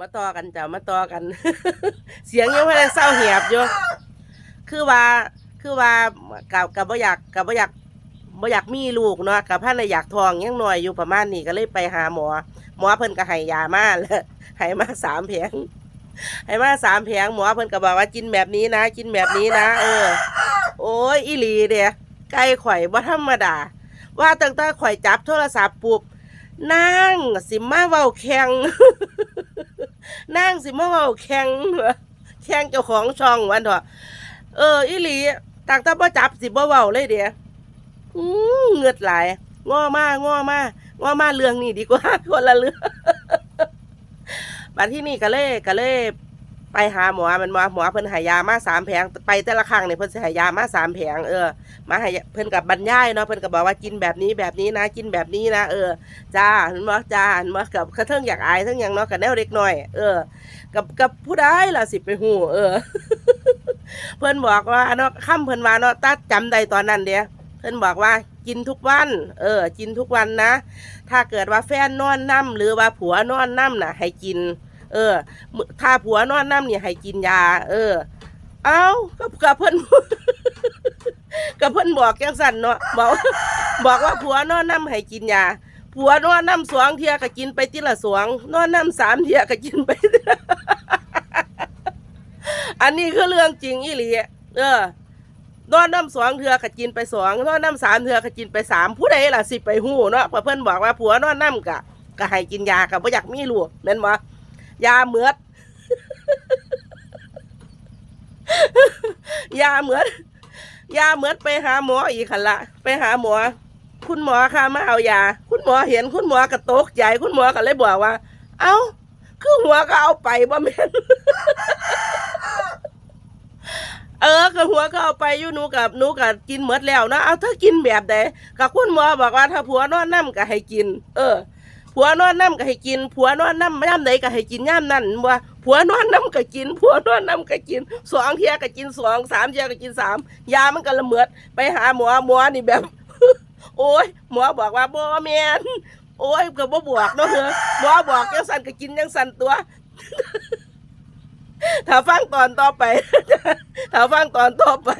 มาต่อกันจ้ะมาต่อกัน เสียงยังไม่ได้เศร้าเหียบอยู่คือว่าคือว่ากับกับบ่อยากกับบ่อยากบ่อยากมีลูกเนาะกับพันน่ะอยากทองยังหน่อยอยู่ประมาณนี้ก็เลยไปหาหมอ หมอเพิ่นก็ให้ยามาแล้วให้มาสามแผงให้มาสามแผงหมอเพิ่นก็บอกว่ากินแบบนี้นะ กินแบบนี้นะ เออ โอ้ยอีหลีเดียไก่ข่อยบ่ธรรมดา ว่าตั้งแต่ข่อยจับโทรศัพท์ปุ๊บนั่งสิมาเว้าแข่ง นั่งสิมาเว้าแข่งแข่งเจ้าของช่องวันเถอะเอออีหลีต่างตาบ่จับสิบ่เว้าเลยเดียอือเงือดหลายง้อมาง้อมาง้อมาเรื่องนี้ดีกว่าคนละเรื่องบัดที่นี่ก็เลยก็เลย ไปหาหมอมันมอหมอเพิ่นหายามาสามแผงไปแต่ละครั้งเนี่ยเพิ่นสิหายามาสามแผงเออมาให้เพิ่นกับบรรยายเนาะเพิ่นก็บอกว่ากินแบบนี้แบบนี้นะกินแบบนี้นะเออจ้าเห็นบ่จ้าเห็นบ่กับกระเทิงอยากอายทั้งหยังเนาะกับแนวเด็กน้อย เออ กับกับผู้ใดล่ะสิไปฮู้เออ เพิ่นบอกว่าเนาะค่ำเพิ่นว่าเนาะตัดจำได้ตอนนั้นเด้เพิ่นบอกว่ากินทุกวัน เออ กินทุกวันนะ ถ้าเกิดว่าแฟนนอนน้ำหรือว่าผัวนอนน้ำน่ะ ให้กิน เออ ถ้าผัวนอนน้ำเนี่ยให้กินยา เออ เอ้าก็กับเพิ่นกับเพิ่นบอกจังสั่นเนาะบอกบอกว่าผัวนอนน้ำให้กินยาผัวนอนน้ำสองเทียก็กินไปทีละสองนอนน้ำสามเทียก็กินไป อันนี้คือเรื่องจริงอีหลีเออนอนน้ำสองเทือก็กินไปสองนอนน้ำสามเทือก็กินไปสามผู้ใดล่ะสิไปหูเนาะเพราะเพิ่นบอกว่าผัวนอนน้ำกะก็ให้กินยากับบ่อยากมีลูกแม่นบ่ ยาเหมือดยาเหมือดยาเหมือดไปหาหมออีกคันละไปหาหมอ คุณหมอค่ะมาเอายา คุณหมอเห็นคุณหมอก็ตกใจคุณหมอก็เลยบอกว่า เอ้า คือหัวก็เอาไปบ่แม่นเออกับหัวก็เอาไปอยู่หนูกับหนูกับกินเหมือดแล้วนะเอาถ้ากินแบบใดกับคุณหมอบอกว่าถ้าผัวนอนน้ำก็ให้กิน เออ ผัวนอนน้ำก็ให้กิน ผัวนอนน้ำย่ำไหนก็ให้กินย่ำนั่นว่าผัวนอนน้ำก็กิน ผัวนอนน้ำก็กินสองเทียก็กินสองสามเทียก็กินสามยามันก็ละเมิดไปหาหมอหมอนี่แบบ โอ้ยหมอบอกว่าบ่แมนโอ้ยก็บ่บอกเนาะเหรอหมอบอกจังสั่นก็กินจังสั่นตัวถ้าฟังตอนต่อไป ถ้าฟังตอนต่อไป